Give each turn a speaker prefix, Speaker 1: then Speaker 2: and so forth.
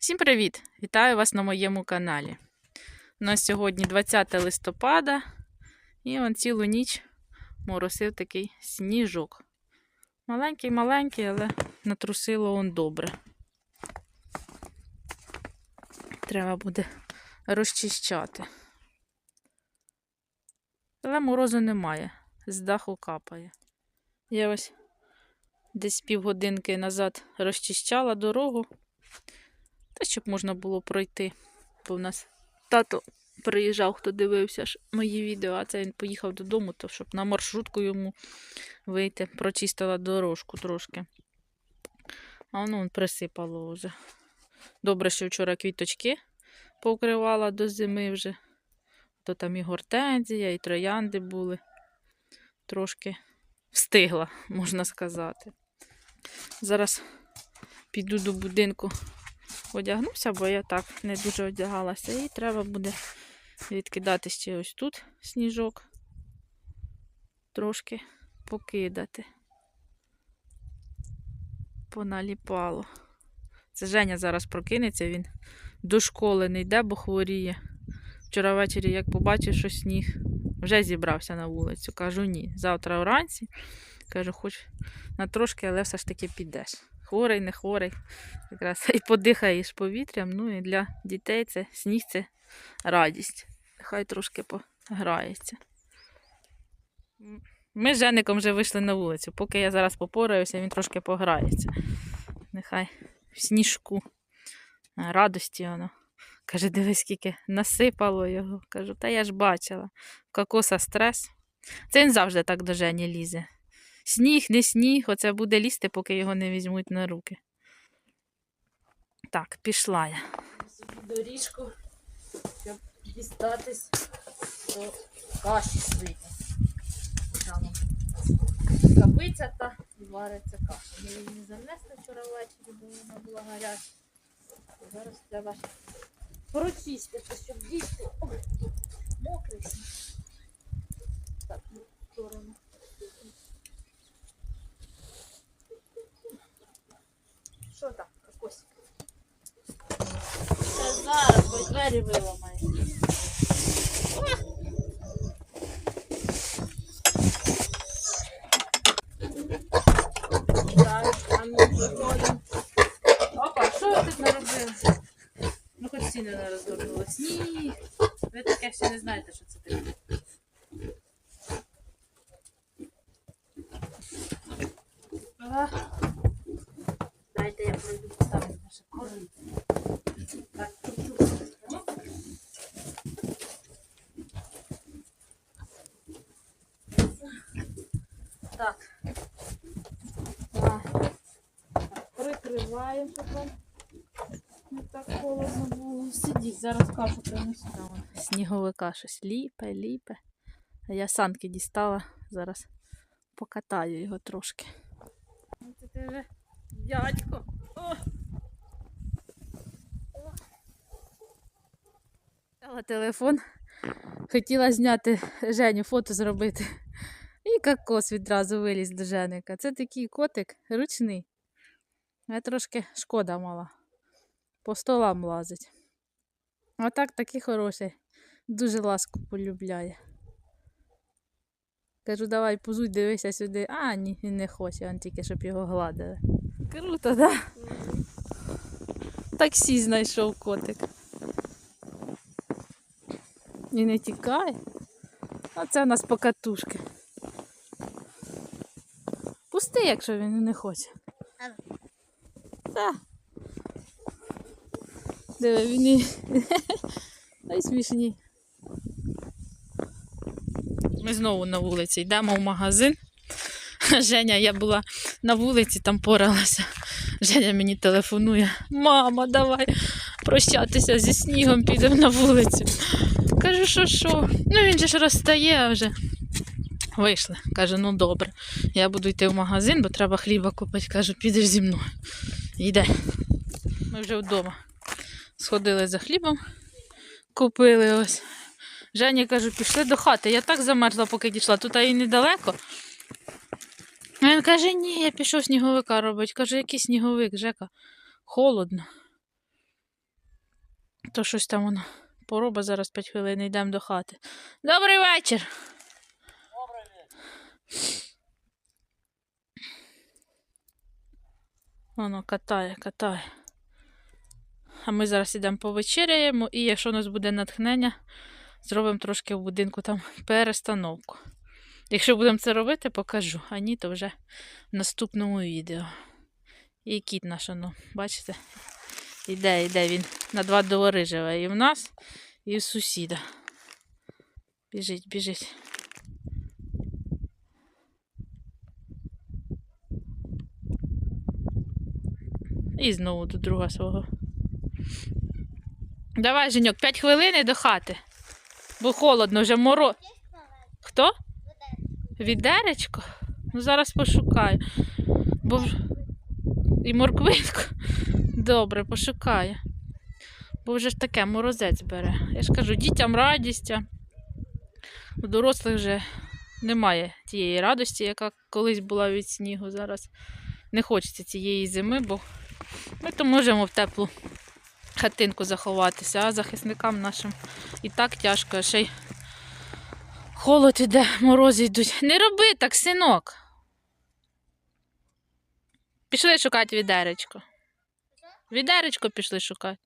Speaker 1: Всім привіт! Вітаю вас на моєму каналі. У нас сьогодні 20 листопада, і он цілу ніч моросив такий сніжок. Маленький-маленький, але натрусило он добре. Треба буде розчищати. Але морозу немає, з даху капає. Я ось десь півгодинки назад розчищала дорогу. Щоб можна було пройти. Бо в нас тато приїжджав, хто дивився ж мої відео, а це він поїхав додому, то щоб на маршрутку йому вийти, прочистила дорожку трошки. А воно вон присипало вже. Добре, що вчора квіточки покривала до зими вже. То там і гортензія, і троянди були. Трошки встигла, можна сказати. Зараз піду до будинку одягнуся, бо я так не дуже одягалася. І треба буде відкидати ще ось тут сніжок. Трошки покидати. Поналіпало. Це Женя зараз прокинеться, він до школи не йде, бо хворіє. Вчора ввечері, як побачив, що сніг, вже зібрався на вулицю. Кажу, ні. Завтра вранці. Кажу, хоч на трошки, але все ж таки підеш. Хворий, не хворий. Якраз і подихаєш повітрям. Ну і для дітей це сніг це радість. Хай трошки пограється. Ми з Жеником вже вийшли на вулицю. Поки я зараз попораюся, він трошки пограється. Нехай в сніжку. Радості воно. Каже, дивись, скільки насипало його. Кажу, та я ж бачила. Кокоса стрес. Це він завжди так до Жені лізе. Сніг, не сніг, оце буде лізти, поки його не візьмуть на руки. Так, пішла я. Доріжку, щоб дістатись до каші свині. Капиця та вариться каша. Ми її не занесли вчора ввечері, бо вона була гаряча. Зараз треба прочистити, щоб дійти. Ой, мокрий. Так, в сторону. Що там, кокосик? Та зараз, бо двері виламає. Так, там виходимо. Опа, що ви тут наробили? Ну хоч стіни не розгорнули. Сніг. Ви таке ще не знаєте, що це таке. Так. Прикриваємо, щоб вам не так холодно було. Сидіть, зараз кашу принесу. Сніговика щось ліпе, ліпе. А я санки дістала, зараз покатаю його трошки. Це ти вже дядько. О! Телефон. Хотіла зняти Женю, фото зробити. І кокос відразу виліз до Женика. Це такий котик ручний. Я трошки шкода мала. По столам лазить. А так такий хороший. Дуже ласку полюбляє. Кажу, давай позуй, дивися сюди. А, ні, він не хоче, він тільки щоб його гладили. Круто, да? Таксі знайшов котик. І не тікає. А це у нас покатушки. Пусти, якщо він не хоче. Диви, він і... Ай. Ми знову на вулиці йдемо в магазин. Женя, я була на вулиці, там поралася. Женя мені телефонує. Мама, давай прощатися зі снігом, підемо на вулицю. Кажу, що що? Ну він же ж розстає вже. Вийшли. Каже, ну добре. Я буду йти в магазин, бо треба хліба купити. Кажу, підеш зі мною. Йде. Ми вже вдома. Сходили за хлібом, купили ось. Жені кажу, пішли до хати. Я так замерзла, поки дійшла. Тут і недалеко. А він каже, ні, я пішов сніговика робити. Кажу, який сніговик, Жека. Холодно. То щось там воно пороба зараз 5 хвилин йдемо до хати. Добрий вечір. Воно катає, катає. А ми зараз ідемо повечеряємо, і якщо у нас буде натхнення, зробимо трошки в будинку там перестановку. Якщо будемо це робити, покажу. А ні, то вже в наступному відео. І кіт наш, ну, бачите? Іде, іде він на два двори живе. І в нас, і в сусіда. Біжить, біжить. І знову до друга свого. Давай, Женьок, 5 хвилин і до хати. Бо холодно, вже моро. Хто? Відеречко? Ну, зараз пошукаю. Бо... І морквинку. Добре, пошукаю. Бо вже ж таке морозець бере. Я ж кажу, дітям радість. У дорослих вже немає тієї радості, яка колись була від снігу. Зараз не хочеться цієї зими, бо ми то можемо в теплу хатинку заховатися, а захисникам нашим і так тяжко, ще й холод іде, морози йдуть. Не роби так, синок. Пішли шукати відеречко. Відеречко пішли шукати.